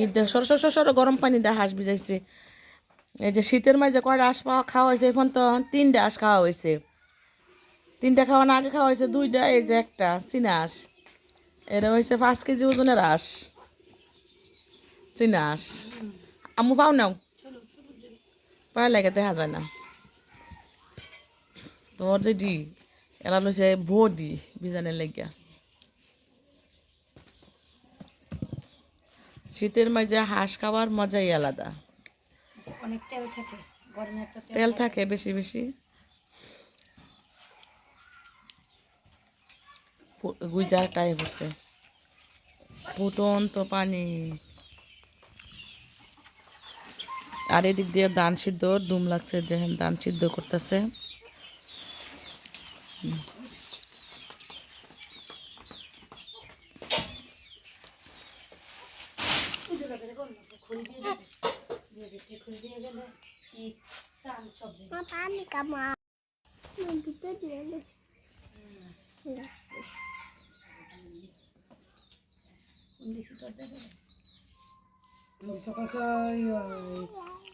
ঈদ দেখ, সর সর গরম পানি দিয়ে হাঁস ভিজাইছে। এই যে শীতের মাঝে কয়টা হাঁস পাওয়া খাওয়া হয়েছে, এখন তো তিনটা হাঁস খাওয়া হয়েছে। তিনটা খাওয়ানো আগে খাওয়া হয়েছে দুইটা, এই যে একটা চীনা হাঁস। এটা হয়েছে পাঁচ কেজি ওজনের হাঁস। চীনা হাঁস। আম্মু পাও নাও? পায়ে লাগে, দেখা যায় না। তোর যে ডি, এলা লইছে বডি বিজানের লাগিয়া। শীতের মাঝে হাঁস খাওয়ার মজাই আলাদা। অনেক তেল থাকে তেল থাকে বেশি বেশি। গুজার টাই পড়ছে ফুটন্ত পানি। আর এদিক দিয়ে ধান সিদ্ধ দুম লাগছে দেখেন ধান সিদ্ধ করতেছে। তোর যাবে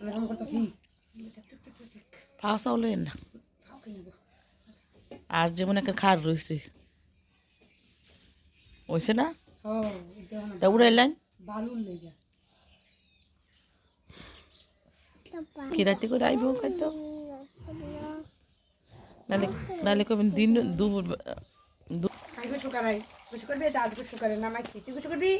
এরকম করতেছি পাও চাউল না। আর যেমন একটা খার রয়েছে। হয়েছে না? হ্যাঁ তা উড়াইলেন? বালুর লেগে। রাতে করে আইব খাইতো? নালে নালে কবেন দিন দুপুর দু- করাই গোসু করবি যা গোসু করে নামাইছি। তুই গোসু করবি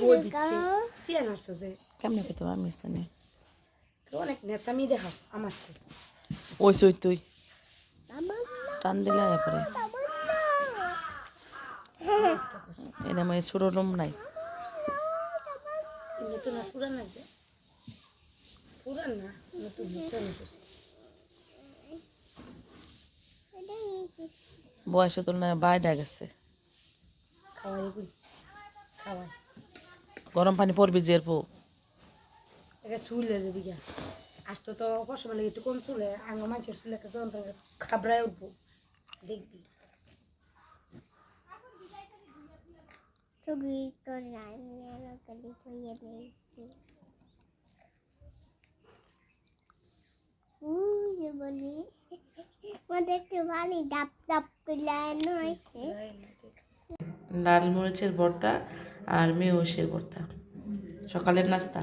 কই দিচ্ছে? সিয়ান আসছো যে। কেমনে খেতে আমি জানি। অনেক নেতামি দেখাও আমার। ওই সই তুই। টান দিলে পরে। মানে ছোটো রুম নাই। আর পুরান না বয়সে বাইরে গেছে গরম পানি পড়বি জের পো গা আসতো তো কষ্ট মানে একটু কম চুলে আঙ্গ মানুষের চুলে একটা যন্ত্র খাবড়ায় উঠবো। দেখবি। Tugi ko na niya kali ko yan eh. Uh, ya bali. Madekte bali dap dap kulano আছে লাল মরিচের ভর্তা আর মেয়সের ভর্তা সকালের নাস্তা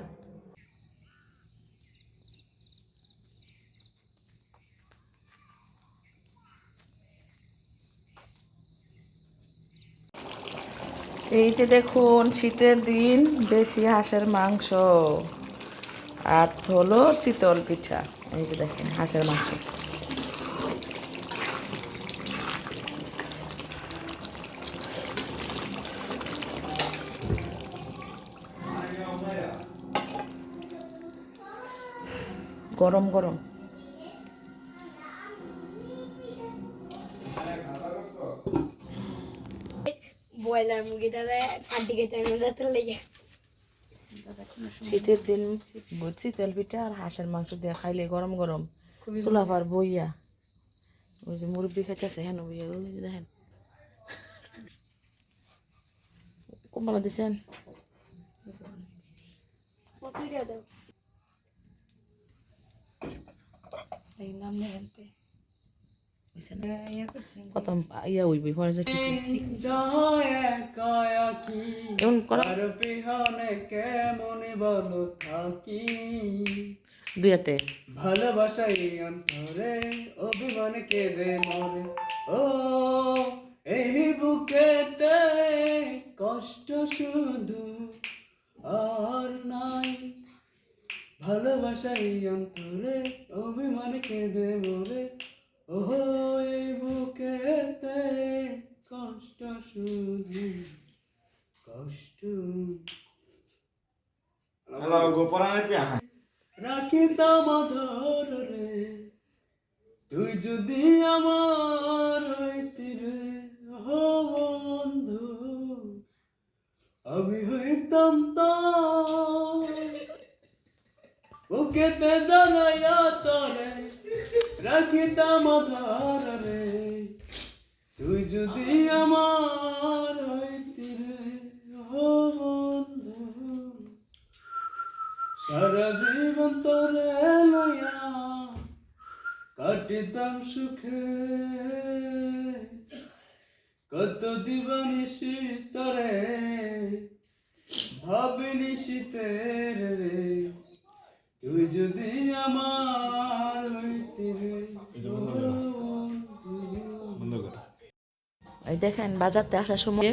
এই যে দেখুন, শীতের দিন দেশি হাঁসের মাংস। আর হলো চিতল পিঠা। এই যে দেখেন, হাঁসের মাংস। গরম গরম। ব্রয়লার মুরগি দাদা আন্টি খেতে দাঁতের লেগে। শীতের দিন বুঝছি তেল পিঠা আর হাঁসের মাংস দিয়ে খাইলে গরম গরম। চুলাফার বইয়া। ওই যে মুরব্বি খাইতেছে হেন বইয়া ওই যে দেখেন। কমলা দিছেন? নাম নেবেনতে হইছে না? কত ইয়া হইবি পরে যে ঠিক কেমন করো দুই হাতে ভালোবাসাই অন্তরে অভিমান কেঁদে মরে ও এই বুকেতে কষ্ট শুধু আর নাই ভালোবাসাই অন্তরে অভিমান কেঁদে মরে ও এই বুকেতে কষ্ট শুধু কষ্ট Halo, gue porang aja. রাখিতাম অধর রে, তুই যদি আমার হইতি রে, ও বন্ধু, আমি হইতাম বুকেতে অধর রে, তুই যদি আমার হইতি রে, ও বন্ধু। সারা তোরে লইয়া কাটিতাম সুখে। কত দিবানিসি তরে ভাবিনি শীতের রে। তুই যদি আমার হইতি এই দেখেন বাজারতে আসার সময়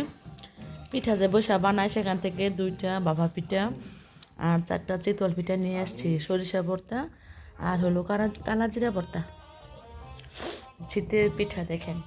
পিঠা যে বসা বানায় সেখান থেকে দুইটা বাবা পিঠা আর চারটা চিতল পিঠা নিয়ে আসছি, সরিষা ভর্তা আর হলো কালা কালা জিরা ভর্তা। শীতের পিঠা দেখেন।